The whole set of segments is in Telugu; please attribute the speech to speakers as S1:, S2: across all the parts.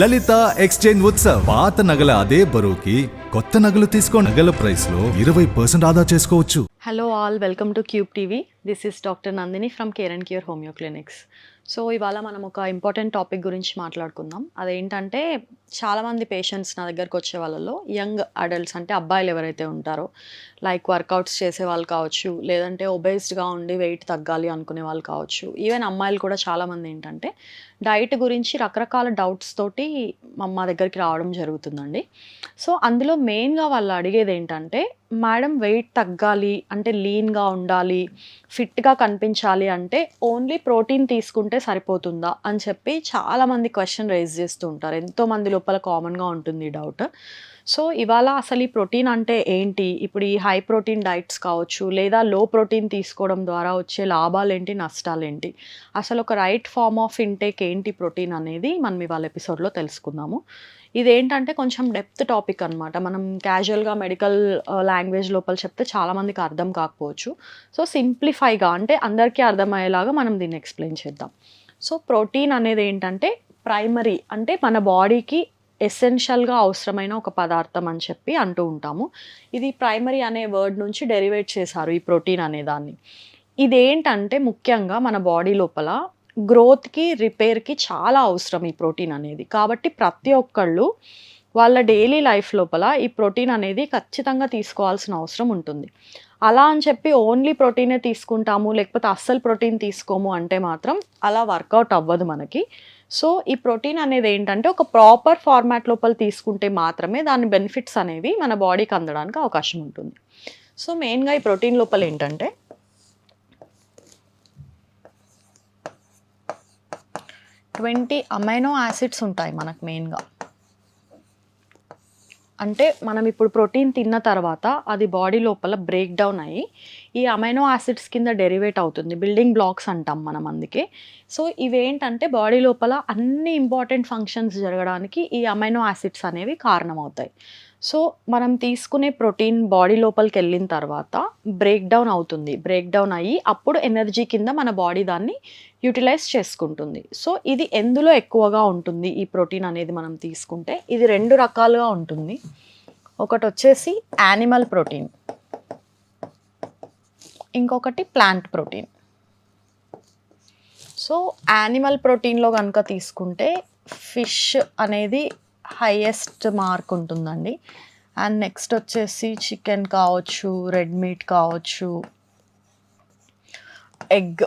S1: లలిత ఎక్స్చేంజ్ ఉత్సవ్. పాత నగల అదే బరువుకి కొత్త నగలు తీసుకో నగల ప్రైస్లో ఇరవై పర్సెంట్ ఆదా చేసుకోవచ్చు.
S2: Hello all welcome to cube TV this is doctor Nandini from care and cure homeo clinics so ఇవాళ మనం ఒక ఇంపార్టెంట్ టాపిక్ గురించి మాట్లాడుకుందాం. అదేంటంటే చాలామంది పేషెంట్స్ నా దగ్గరకు వచ్చే వాళ్ళలో యంగ్ అడల్ట్స్ అంటే అబ్బాయిలు ఎవరైతే ఉంటారో లైక్ వర్కౌట్స్ చేసే వాళ్ళు కావచ్చు లేదంటే ఒబేస్డ్గా ఉండి వెయిట్ తగ్గాలి అనుకునే వాళ్ళు కావచ్చు. ఈవెన్ అమ్మాయిలు కూడా చాలామంది ఏంటంటే డైట్ గురించి రకరకాల డౌట్స్ తోటి మా దగ్గరికి రావడం జరుగుతుందండి. సో అందులో మెయిన్గా వాళ్ళు అడిగేది ఏంటంటే మేడం వెయిట్ తగ్గాలి అంటే లీన్గా ఉండాలి ఫిట్గా కనిపించాలి అంటే ఓన్లీ ప్రోటీన్ తీసుకుంటే సరిపోతుందా? అని చెప్పి చాలామంది క్వశ్చన్ రైజ్ చేస్తూ ఉంటారు. ఎంతోమంది లోపల కామన్గా ఉంటుంది ఈ డౌట్. సో ఇవాళ అసలు ఈ ప్రోటీన్ అంటే ఏంటి? ఇప్పుడు ఈ హై ప్రోటీన్ డైట్స్ కావచ్చు లేదా లో ప్రోటీన్ తీసుకోవడం ద్వారా వచ్చే లాభాలు ఏంటి నష్టాలు ఏంటి అసలు ఒక రైట్ ఫార్మ్ ఆఫ్ ఇంటేక్ ఏంటి ప్రోటీన్ అనేది మనం ఇవాళ ఎపిసోడ్లో తెలుసుకుందాము. ఇదేంటంటే కొంచెం డెప్త్ టాపిక్ అనమాట మనం క్యాజువల్గా మెడికల్ లాంగ్వేజ్ లోపల చెప్తే చాలామందికి అర్థం కాకపోవచ్చు. సో సింప్లిఫైగా అంటే అందరికీ అర్థమయ్యేలాగా మనం దీన్ని ఎక్స్ప్లెయిన్ చేద్దాం. సో ప్రోటీన్ అనేది ఏంటంటే ప్రైమరీ అంటే మన బాడీకి ఎసెన్షియల్గా అవసరమైన ఒక పదార్థం అని చెప్పి అంటూ ఉంటాము. ఇది ప్రైమరీ అనే వర్డ్ నుంచి డెరివేట్ చేశారు ఈ ప్రోటీన్ అనే దాన్ని. ఇదేంటంటే ముఖ్యంగా మన బాడీ లోపల గ్రోత్కి రిపేర్కి చాలా అవసరం ఈ ప్రోటీన్ అనేది. కాబట్టి ప్రతి ఒక్కళ్ళు వాళ్ళ డైలీ లైఫ్ లోపల ఈ ప్రోటీన్ అనేది ఖచ్చితంగా తీసుకోవాల్సిన అవసరం ఉంటుంది. అలా అని చెప్పి ఓన్లీ ప్రోటీనే తీసుకుంటాము లేకపోతే అస్సలు ప్రోటీన్ తీసుకోము అంటే మాత్రం అలా వర్కౌట్ అవ్వదు మనకి. సో ఈ ప్రోటీన్ అనేది ఏంటంటే ఒక ప్రాపర్ ఫార్మాట్ లోపల తీసుకుంటే మాత్రమే దాని బెనిఫిట్స్ అనేవి మన బాడీకి అందడానికి అవకాశం ఉంటుంది. సో మెయిన్గా ఈ ప్రోటీన్ లోపల ఏంటంటే ట్వంటీ అమైనో యాసిడ్స్ ఉంటాయి మనకు మెయిన్గా అంటే మనం ఇప్పుడు ప్రోటీన్ తిన్న తర్వాత అది బాడీ లోపల బ్రేక్ డౌన్ అయ్యి ఈ అమైనో యాసిడ్స్ కింద డెరివేట్ అవుతుంది. బిల్డింగ్ బ్లాక్స్ అంటాం మనం అందుకే. సో ఇవేంటంటే బాడీ లోపల అన్ని ఇంపార్టెంట్ ఫంక్షన్స్ జరగడానికి ఈ అమైనో యాసిడ్స్ అనేవి కారణమవుతాయి. సో మనం తీసుకునే ప్రోటీన్ బాడీ లోపలికి వెళ్ళిన తర్వాత బ్రేక్ డౌన్ అవుతుంది. బ్రేక్ డౌన్ అయ్యి అప్పుడు ఎనర్జీ కింద మన బాడీ దాన్ని యూటిలైజ్ చేసుకుంటుంది. సో ఇది ఎందులో ఎక్కువగా ఉంటుంది? ఈ ప్రోటీన్ అనేది మనం తీసుకుంటే ఇది రెండు రకాలుగా ఉంటుంది. ఒకటి వచ్చేసి యానిమల్ ప్రోటీన్. ఇంకొకటి ప్లాంట్ ప్రోటీన్. సో యానిమల్ ప్రోటీన్లో కనుక తీసుకుంటే ఫిష్ అనేది హైయెస్ట్ మార్క్ ఉంటుందండి. అండ్ నెక్స్ట్ వచ్చేసి చికెన్ కావచ్చు రెడ్ మీట్ కావచ్చు ఎగ్.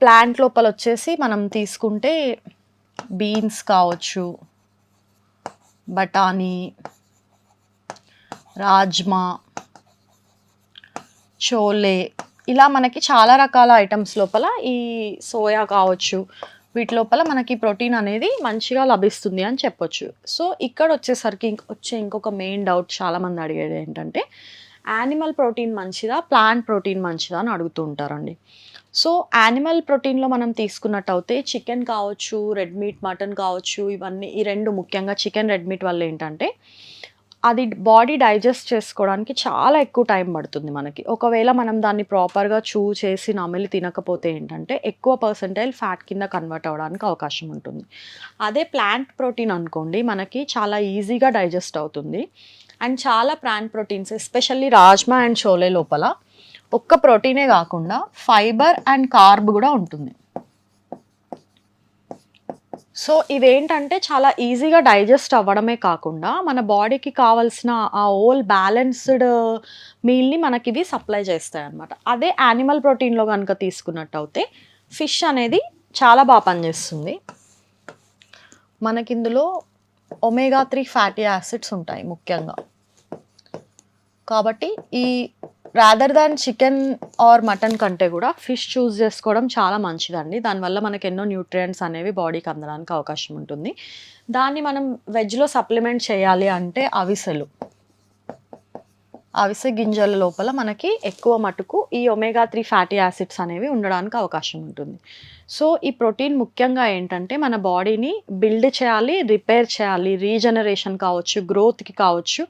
S2: ప్లాంట్ లోపల వచ్చేసి మనం తీసుకుంటే బీన్స్ కావచ్చు బఠానీ రాజ్మా చోలే. ఇలా మనకి చాలా రకాల ఐటమ్స్ లోపల ఈ సోయా కావచ్చు వీటి లోపల మనకి ప్రోటీన్ అనేది మంచిగా లభిస్తుంది అని చెప్పొచ్చు. సో ఇక్కడ వచ్చేసరికి ఇంక- వచ్చే ఇంకొక మెయిన్ డౌట్ చాలామంది అడిగేది ఏంటంటే యానిమల్ ప్రోటీన్ మంచిదా ప్లాంట్ ప్రోటీన్ మంచిదా అని అడుగుతూ ఉంటారండి. సో యానిమల్ ప్రోటీన్లో మనం తీసుకున్నట్టు అయితే చికెన్ కావచ్చు రెడ్ మీట్ మటన్ కావచ్చు ఇవన్నీ ఈ రెండు ముఖ్యంగా చికెన్ రెడ్ మీట్ వల్ల ఏంటంటే అది బాడీ డైజెస్ట్ చేసుకోవడానికి చాలా ఎక్కువ టైం పడుతుంది మనకి. ఒకవేళ మనం దాన్ని ప్రాపర్గా చూ చేసి నమిలి తినకపోతే ఏంటంటే ఎక్కువ పర్సంటైల్ ఫ్యాట్ కింద కన్వర్ట్ అవ్వడానికి అవకాశం ఉంటుంది. అదే ప్లాంట్ ప్రోటీన్ అనుకోండి మనకి చాలా ఈజీగా డైజెస్ట్ అవుతుంది. అండ్ చాలా plant proteins especially rajma and chole లోపల ఒక్క ప్రోటీనే కాకుండా ఫైబర్ అండ్ కార్బ్ కూడా ఉంటుంది. సో ఇదేంటంటే చాలా ఈజీగా డైజెస్ట్ అవ్వడమే కాకుండా మన బాడీకి కావాల్సిన ఆ ఓల్ బ్యాలెన్స్డ్ మీల్ని మనకి ఇవి సప్లై చేస్తాయి అన్నమాట అదే యానిమల్ ప్రోటీన్లో కనుక తీసుకున్నట్టు అయితే ఫిష్ అనేది చాలా బాగా పనిచేస్తుంది. మనకి ఇందులో ఒమేగా త్రీ ఫ్యాటీ యాసిడ్స్ ఉంటాయి ముఖ్యంగా. కాబట్టి ఈ rather than chicken or mutton కంటే కూడా ఫిష్ చూస్ చేసుకోవడం చాలా మంచిదండి. దానివల్ల మనకు ఎన్నో న్యూట్రియంట్స్ అనేవి బాడీకి అందడానికి అవకాశం ఉంటుంది. దాన్ని మనం వెజ్లో సప్లిమెంట్ చేయాలి అంటే అవిసెలు. అవిసె గింజల లోపల మనకి ఎక్కువ మటుకు ఈ ఒమేగా త్రీ ఫ్యాటీ యాసిడ్స్ అనేవి ఉండడానికి అవకాశం ఉంటుంది. సో ఈ ప్రోటీన్ ముఖ్యంగా ఏంటంటే మన బాడీని బిల్డ్ చేయాలి రిపేర్ చేయాలి రీజనరేషన్ కావచ్చు గ్రోత్కి కావచ్చు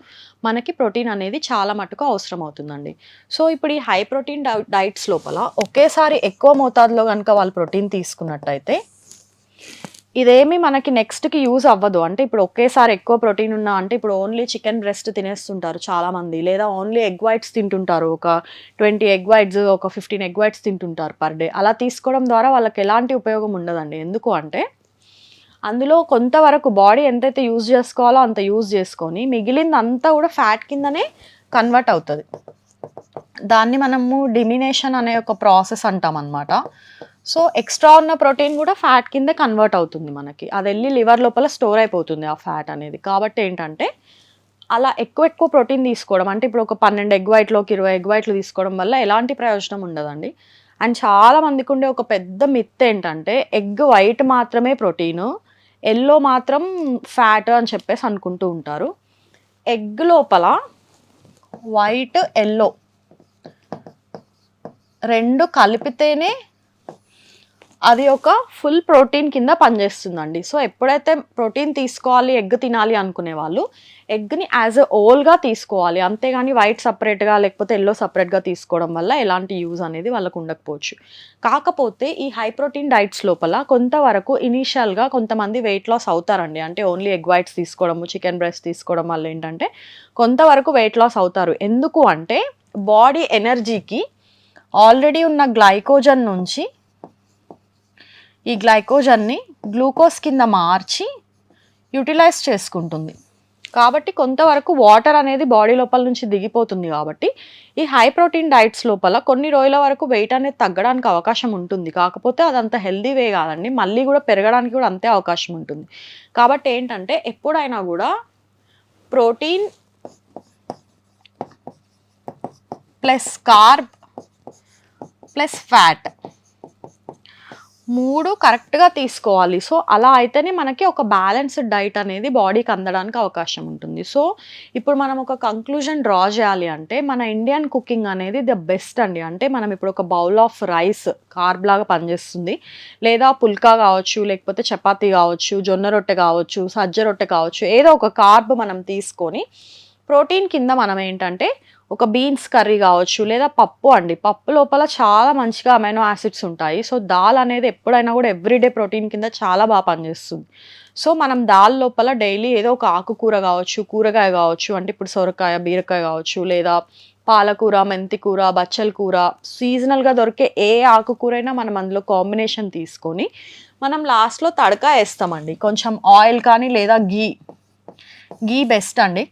S2: మనకి ప్రోటీన్ అనేది చాలా మటుకు అవసరం అవుతుందండి. సో ఇప్పుడు ఈ హై ప్రోటీన్ డైట్స్ లోపల ఒకేసారి ఎక్కువ మోతాదులో కనుక వాళ్ళు ప్రోటీన్ తీసుకున్నట్టయితే ఇదేమి మనకి నెక్స్ట్కి యూజ్ అవ్వదు. అంటే ఇప్పుడు ఒకేసారి ఎక్కువ ప్రోటీన్ ఉన్నా అంటే ఇప్పుడు ఓన్లీ చికెన్ బ్రెస్ట్ తినేస్తుంటారు చాలామంది. లేదా ఓన్లీ ఎగ్ వైట్స్ తింటుంటారు. ఒక ట్వంటీ ఎగ్ వైట్స్ ఒక ఫిఫ్టీన్ ఎగ్ వైట్స్ తింటుంటారు పర్ డే. అలా తీసుకోవడం ద్వారా వాళ్ళకి ఎలాంటి ఉపయోగం ఉండదండి. ఎందుకు అంటే అందులో కొంతవరకు బాడీ ఎంతైతే యూజ్ చేసుకోవాలో అంత యూజ్ చేసుకొని మిగిలిందంతా కూడా ఫ్యాట్ కిందనే కన్వర్ట్ అవుతుంది. దాన్ని మనము డిమినేషన్ అనే ఒక ప్రాసెస్ అంటాం అనమాట సో ఎక్స్ట్రా ఉన్న ప్రోటీన్ కూడా ఫ్యాట్ కింద కన్వర్ట్ అవుతుంది మనకి. అది వెళ్ళి లివర్ లోపల స్టోర్ అయిపోతుంది ఆ ఫ్యాట్ అనేది. కాబట్టి ఏంటంటే అలా ఎక్కువ ఎక్కువ ప్రోటీన్ తీసుకోవడం అంటే ఇప్పుడు ఒక పన్నెండు ఎగ్ వైట్లోకి ఇరవై ఎగ్ వైట్లు తీసుకోవడం వల్ల ఎలాంటి ప్రయోజనం ఉండదండి. అండ్ చాలా మందికి ఉండే ఒక పెద్ద మిత్ ఏంటంటే ఎగ్ వైట్ మాత్రమే ప్రోటీను ఎల్లో మాత్రం ఫ్యాట్ అని చెప్పేసి అనుకుంటూ ఉంటారు. ఎగ్ లోపల వైట్ ఎల్లో రెండు కలిపితేనే అది ఒక ఫుల్ ప్రోటీన్ కింద పనిచేస్తుందండి. సో ఎప్పుడైతే ప్రోటీన్ తీసుకోవాలి ఎగ్ తినాలి అనుకునే వాళ్ళు ఎగ్ని యాజ్ ఎ ఓల్గా తీసుకోవాలి. అంతేగాని వైట్ సపరేట్గా లేకపోతే ఎల్లో సపరేట్గా తీసుకోవడం వల్ల ఎలాంటి యూజ్ అనేది వాళ్ళకు ఉండకపోవచ్చు. కాకపోతే ఈ హై ప్రోటీన్ డైట్స్ లోపల కొంతవరకు ఇనీషియల్గా కొంతమంది వెయిట్ లాస్ అవుతారండి. అంటే ఓన్లీ ఎగ్ వైట్స్ తీసుకోవడము చికెన్ బ్రెస్ట్ తీసుకోవడం వల్ల ఏంటంటే కొంతవరకు వెయిట్ లాస్ అవుతారు. ఎందుకు అంటే బాడీ ఎనర్జీకి ఆల్రెడీ ఉన్న గ్లైకోజన్ నుంచి ఈ గ్లైకోజన్ని గ్లూకోజ్ కింద మార్చి యూటిలైజ్ చేసుకుంటుంది. కాబట్టి కొంతవరకు వాటర్ అనేది బాడీ లోపల నుంచి దిగిపోతుంది కాబట్టి ఈ హై ప్రోటీన్ డైట్స్ లోపల కొన్ని రోజుల వరకు వెయిట్ అనేది తగ్గడానికి అవకాశం ఉంటుంది. కాకపోతే అదంత హెల్దీ వే కాదండి. మళ్ళీ కూడా పెరగడానికి కూడా అంతే అవకాశం ఉంటుంది. కాబట్టి ఏంటంటే ఎప్పుడైనా కూడా protein plus carb plus fat మూడు కరెక్ట్గా తీసుకోవాలి. సో అలా అయితేనే మనకి ఒక బ్యాలెన్స్డ్ డైట్ అనేది బాడీకి అందడానికి అవకాశం ఉంటుంది. సో ఇప్పుడు మనం ఒక కంక్లూజన్ డ్రా చేయాలి అంటే మన ఇండియన్ కుకింగ్ అనేది ద బెస్ట్ అండి. అంటే మనం ఇప్పుడు ఒక బౌల్ ఆఫ్ రైస్ కార్బ్ లాగా పనిచేస్తుంది. లేదా పుల్కా కావచ్చు లేకపోతే చపాతీ కావచ్చు జొన్న రొట్టె కావచ్చు సజ్జ రొట్టె కావచ్చు ఏదో ఒక కార్బ్ మనం తీసుకొని ప్రోటీన్ కింద మనం ఏంటంటే ఒక బీన్స్ కర్రీ కావచ్చు లేదా పప్పు అండి. పప్పు లోపల చాలా మంచిగా అమైనో యాసిడ్స్ ఉంటాయి. సో దాల్ అనేది ఎప్పుడైనా కూడా ఎవ్రీడే ప్రోటీన్ కింద చాలా బాగా పనిచేస్తుంది. సో మనం దాల్ లోపల డైలీ ఏదో ఒక ఆకుకూర కావచ్చు కూరగాయ కావచ్చు అంటే ఇప్పుడు సొరకాయ బీరకాయ కావచ్చు లేదా పాలకూర మెంతికూర బచ్చల కూర సీజనల్గా దొరికే ఏ ఆకుకూర అయినా మనం అందులో కాంబినేషన్ తీసుకొని మనం లాస్ట్లో తడకా వేస్తామండి. కొంచెం ఆయిల్ కానీ లేదా గీ గీ బెస్ట్ అండి.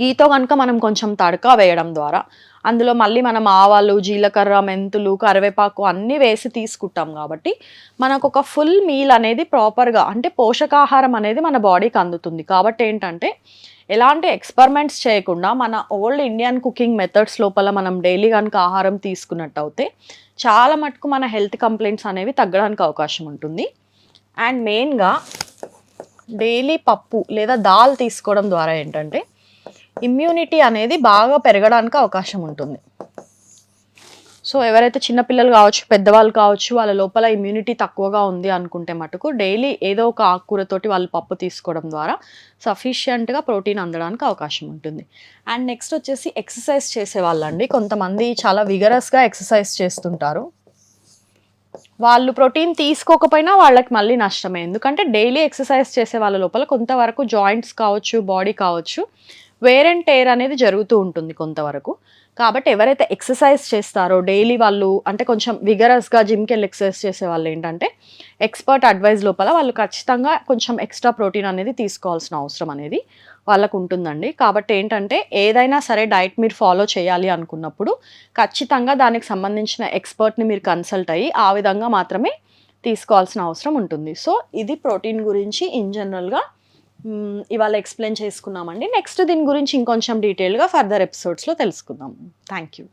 S2: గీతో కనుక మనం కొంచెం తడక వేయడం ద్వారా అందులో మళ్ళీ మనం ఆవాలు జీలకర్ర మెంతులు కరివేపాకు అన్నీ వేసి తీసుకుంటాం కాబట్టి మనకు ఒక ఫుల్ మీల్ అనేది ప్రాపర్గా అంటే పోషకాహారం అనేది మన బాడీకి అందుతుంది. కాబట్టి ఏంటంటే ఎలాంటి ఎక్స్పెరిమెంట్స్ చేయకుండా మన ఓల్డ్ ఇండియన్ కుకింగ్ మెథడ్స్ లోపల మనం డైలీ కనుక ఆహారం తీసుకున్నట్టు అయితే చాలా మటుకు మన హెల్త్ కంప్లైంట్స్ అనేవి తగ్గడానికి అవకాశం ఉంటుంది. అండ్ మెయిన్గా డైలీ పప్పు లేదా దాల్ తీసుకోవడం ద్వారా ఏంటంటే ఇమ్యూనిటీ అనేది బాగా పెరగడానికి అవకాశం ఉంటుంది. సో ఎవరైతే చిన్నపిల్లలు కావచ్చు పెద్దవాళ్ళు కావచ్చు వాళ్ళ లోపల ఇమ్యూనిటీ తక్కువగా ఉంది అనుకుంటే మటుకు డైలీ ఏదో ఒక ఆకుకూరతోటి వాళ్ళు పప్పు తీసుకోవడం ద్వారా సఫిషియంట్గా ప్రోటీన్ అందడానికి అవకాశం ఉంటుంది. అండ్ నెక్స్ట్ వచ్చేసి ఎక్సర్సైజ్ చేసే వాళ్ళండి కొంతమంది చాలా విగరస్గా ఎక్సర్సైజ్ చేస్తుంటారు. వాళ్ళు ప్రోటీన్ తీసుకోకపోయినా వాళ్ళకి మళ్ళీ నష్టమే. ఎందుకంటే డైలీ ఎక్సర్సైజ్ చేసే వాళ్ళ లోపల కొంతవరకు జాయింట్స్ కావచ్చు బాడీ కావచ్చు వేర్ అండ్ టేర్ అనేది జరుగుతూ ఉంటుంది కొంతవరకు. కాబట్టి ఎవరైతే ఎక్సర్సైజ్ చేస్తారో డైలీ వాళ్ళు అంటే కొంచెం విగరస్గా జిమ్కి వెళ్ళి ఎక్సర్సైజ్ చేసే వాళ్ళు ఏంటంటే ఎక్స్పర్ట్ అడ్వైజ్ లోపల వాళ్ళు ఖచ్చితంగా కొంచెం ఎక్స్ట్రా ప్రోటీన్ అనేది తీసుకోవాల్సిన అవసరం అనేది వాళ్ళకు ఉంటుందండి. కాబట్టి ఏంటంటే ఏదైనా సరే డైట్ మీరు ఫాలో చేయాలి అనుకున్నప్పుడు ఖచ్చితంగా దానికి సంబంధించిన ఎక్స్పర్ట్ని మీరు కన్సల్ట్ అయ్యి ఆ విధంగా మాత్రమే తీసుకోవాల్సిన అవసరం ఉంటుంది. సో ఇది ప్రోటీన్ గురించి ఇన్ జనరల్గా ఇవాళ ఎక్స్ప్లెయిన్ చేసుకున్నామండి. నెక్స్ట్ దీని గురించి ఇంకొంచెం డీటెయిల్గా ఫర్దర్ ఎపిసోడ్స్లో తెలుసుకుందాం. Thank you